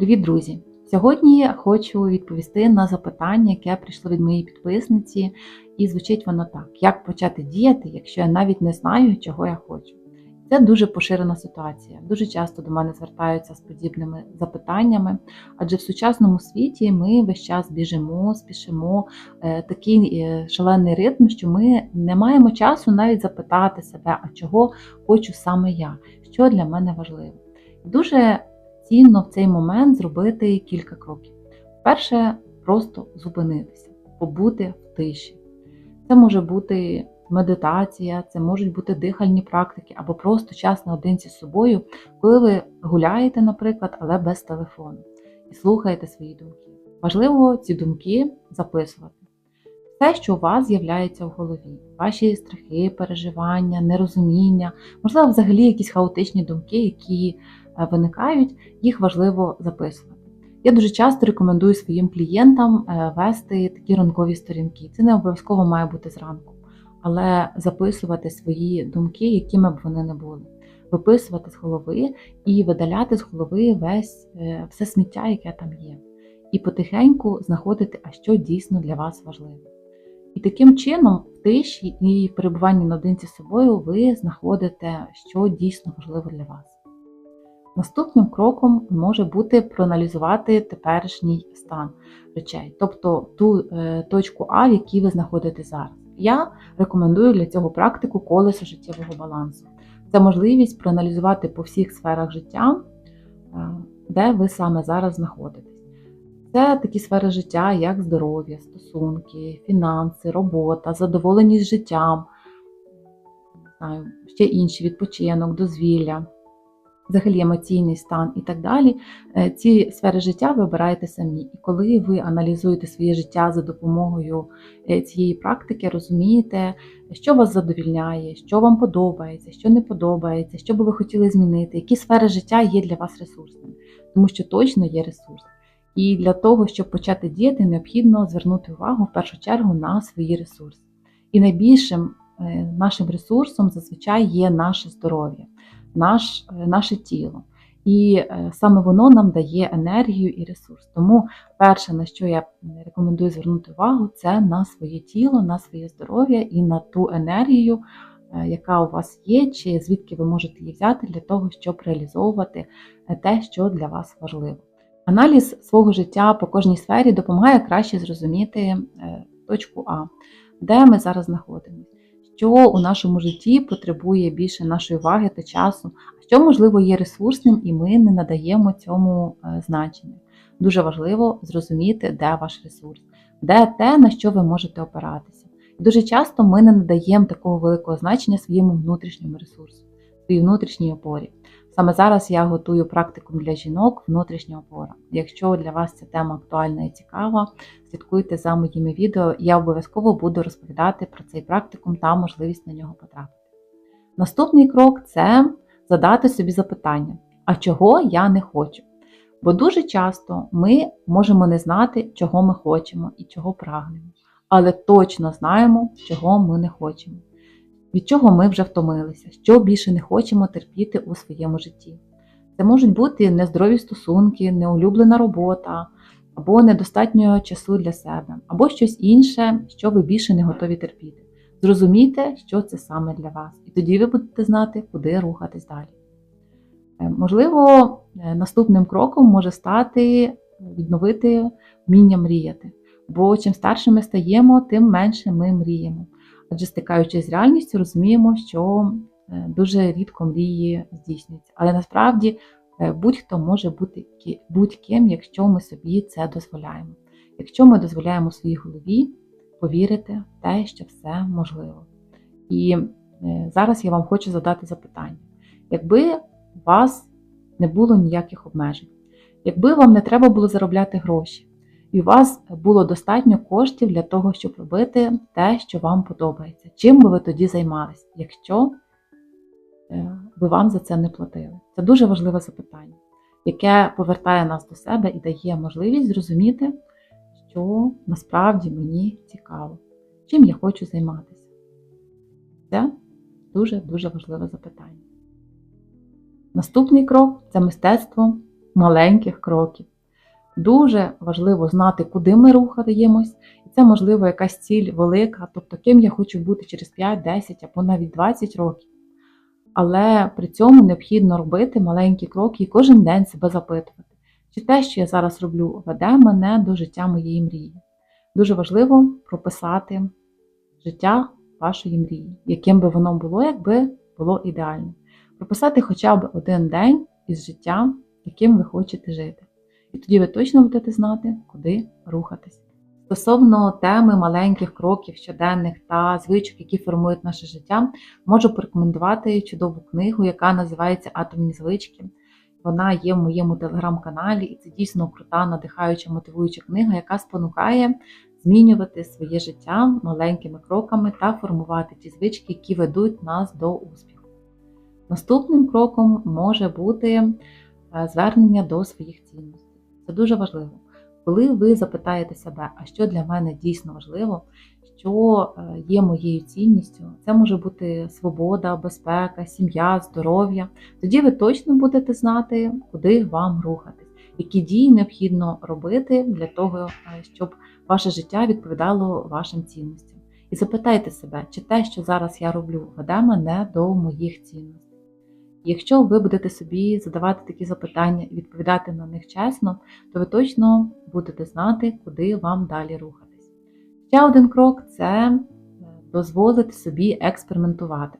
Привіт, друзі! Сьогодні я хочу відповісти на запитання, яке прийшло від моєї підписниці, і звучить воно так: як почати діяти, якщо я навіть не знаю, чого я хочу. Це дуже поширена ситуація. Дуже часто до мене звертаються з подібними запитаннями, адже в сучасному світі ми весь час біжимо, спішимо е, такий е, шалений ритм, що ми не маємо часу навіть запитати себе, а чого хочу саме я, що для мене важливо. Дуже цінно в цей момент зробити кілька кроків. Перше, просто зупинитися, побути в тиші. Це може бути медитація, це можуть бути дихальні практики, або просто час наодинці з собою, коли ви гуляєте, наприклад, але без телефону, і слухаєте свої думки. Важливо ці думки записувати. Все, що у вас з'являється в голові, ваші страхи, переживання, нерозуміння, можливо, взагалі якісь хаотичні думки, які виникають, їх важливо записувати. Я дуже часто рекомендую своїм клієнтам е, вести такі ранкові сторінки. Це не обов'язково має бути зранку, але записувати свої думки, якими б вони не були, виписувати з голови і видаляти з голови весь е, все сміття, яке там є, і потихеньку знаходити, а що дійсно для вас важливо. І таким чином, в тиші і в перебуванні наодинці з собою ви знаходите, що дійсно важливо для вас. Наступним кроком може бути проаналізувати теперішній стан речей, тобто ту е, точку А, в якій ви знаходитесь зараз. Я рекомендую для цього практику колесо життєвого балансу. Це можливість проаналізувати по всіх сферах життя, е, де ви саме зараз знаходитесь. Це такі сфери життя, як здоров'я, стосунки, фінанси, робота, задоволеність життям, ще інші відпочинок, дозвілля, взагалі емоційний стан і так далі. Е, ці сфери життя ви обираєте самі. І коли ви аналізуєте своє життя за допомогою е, цієї практики, розумієте, що вас задовільняє, що вам подобається, що не подобається, що би ви хотіли змінити, які сфери життя є для вас ресурсними, тому що точно є ресурс. І для того, щоб почати діяти, необхідно звернути увагу в першу чергу на свої ресурси. І найбільшим е, нашим ресурсом зазвичай є наше здоров'я, наш, е, наше тіло. І е, саме воно нам дає енергію і ресурс. Тому перше, на що я рекомендую звернути увагу, це на своє тіло, на своє здоров'я і на ту енергію, яка у вас є, чи звідки ви можете її взяти для того, щоб реалізовувати те, що для вас важливо. Аналіз свого життя по кожній сфері допомагає краще зрозуміти е, точку А, де ми зараз знаходимося, що у нашому житті потребує більше нашої уваги та часу, а що, можливо, є ресурсним, і ми не надаємо цьому е, значення. Дуже важливо зрозуміти, де ваш ресурс, де те, на що ви можете опиратися. Дуже часто ми не надаємо такого великого значення своєму внутрішньому ресурсу, своїй внутрішній опорі. Саме зараз я готую практику для жінок внутрішня опора. Якщо для вас ця тема актуальна і цікава, слідкуйте за моїми відео, я обов'язково буду розповідати про цей практикум та можливість на нього потрапити. Наступний крок це задати собі запитання, а чого я не хочу? Бо дуже часто ми можемо не знати, чого ми хочемо і чого прагнемо, але точно знаємо, чого ми не хочемо від чого ми вже втомилися, що більше не хочемо терпіти у своєму житті. Це можуть бути нездорові стосунки, неулюблена робота, або недостатньо часу для себе, або щось інше, що ви більше не готові терпіти. Зрозумійте, що це саме для вас, і тоді ви будете знати, куди рухатись далі. Е, можливо, е, наступним кроком може стати відновити вміння мріяти. Бо чим старше ми стаємо, тим менше ми мріємо. Адже стикаючись з реальністю, розуміємо, що е, дуже рідко мрії здійснюються. Але насправді е, будь-хто може бути будь-ким, якщо ми собі це дозволяємо. Якщо ми дозволяємо своїй голові повірити в те, що все можливо. І е, зараз я вам хочу задати запитання: якби у вас не було ніяких обмежень, якби вам не треба було заробляти гроші, і у вас було достатньо коштів для того, щоб робити те, що вам подобається. Чим би ви тоді займалися, якщо е, би вам за це не платили? Це дуже важливе запитання, яке повертає нас до себе і дає можливість зрозуміти, що насправді мені цікаво, чим я хочу займатися. Це дуже-дуже важливе запитання. Наступний крок це мистецтво маленьких кроків. Дуже важливо знати, куди ми рухаємось, і це, можливо, якась ціль велика, тобто ким я хочу бути через 5, 10 або навіть 20 років. Але при цьому необхідно робити маленькі кроки і кожен день себе запитувати, чи те, що я зараз роблю, веде мене до життя моєї мрії. Дуже важливо прописати життя вашої мрії, яким би воно було, якби було ідеальним. Прописати хоча б один день із життя, яким ви хочете жити. І тоді ви точно будете знати, куди рухатись. Стосовно теми маленьких кроків щоденних та звичок, які формують наше життя, можу порекомендувати чудову книгу, яка називається Атомні звички. Вона є в моєму телеграм-каналі, і це дійсно крута, надихаюча, мотивуюча книга, яка спонукає змінювати своє життя маленькими кроками та формувати ті звички, які ведуть нас до успіху. Наступним кроком може бути е, звернення до своїх цінностей. Це дуже важливо. Коли ви запитаєте себе, а що для мене дійсно важливо, що е, є моєю цінністю, це може бути свобода, безпека, сім'я, здоров'я. Тоді ви точно будете знати, куди вам рухатись, які дії необхідно робити для того, е, щоб ваше життя відповідало вашим цінностям. І запитайте себе, чи те, що зараз я роблю, веде мене до моїх цінностей. Якщо ви будете собі задавати такі запитання і відповідати на них чесно, то ви точно будете знати, куди вам далі рухатись. Ще один крок це е, дозволити собі експериментувати.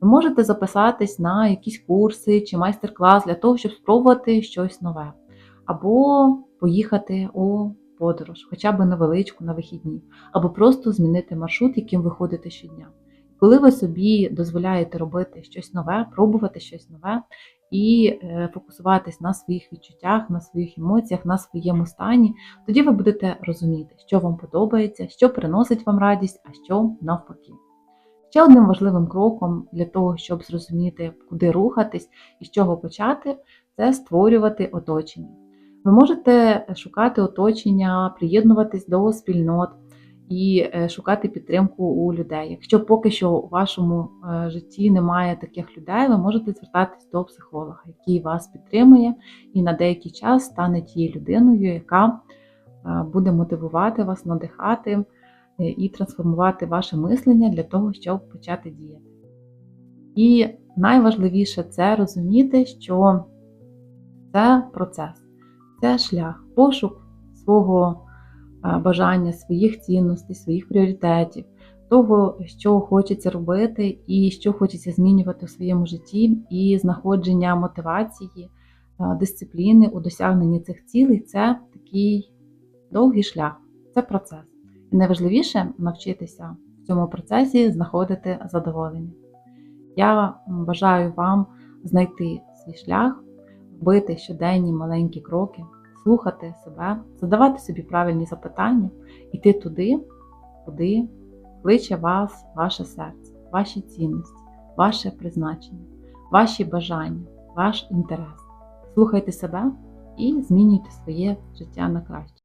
Ви можете записатись на якісь курси чи майстер-клас для того, щоб спробувати щось нове, або поїхати у подорож, хоча б невеличку на вихідні, або просто змінити маршрут, яким ви ходите щодня. Коли ви собі дозволяєте робити щось нове, пробувати щось нове і е, фокусуватись на своїх відчуттях, на своїх емоціях, на своєму стані, тоді ви будете розуміти, що вам подобається, що приносить вам радість, а що навпаки. Ще одним важливим кроком для того, щоб зрозуміти, куди рухатись і з чого почати, це створювати оточення. Ви можете шукати оточення, приєднуватись до спільнот і е, шукати підтримку у людей. Якщо поки що у вашому е, житті немає таких людей, ви можете звертатись до психолога, який вас підтримує і на деякий час стане тією людиною, яка е, буде мотивувати вас, надихати і трансформувати ваше мислення для того, щоб почати діяти. І найважливіше це розуміти, що це процес, це шлях, пошук свого бажання, своїх цінностей, своїх пріоритетів, того, що хочеться робити і що хочеться змінювати у своєму житті, і знаходження мотивації, дисципліни у досягненні цих цілей це такий довгий шлях, це процес. І найважливіше навчитися в цьому процесі знаходити задоволення. Я бажаю вам знайти свій шлях, робити щоденні маленькі кроки слухати себе, задавати собі правильні запитання, йти туди, куди кличе вас, ваше серце, ваші цінності, ваше призначення, ваші бажання, ваш інтерес. Слухайте себе і змінюйте своє життя на краще.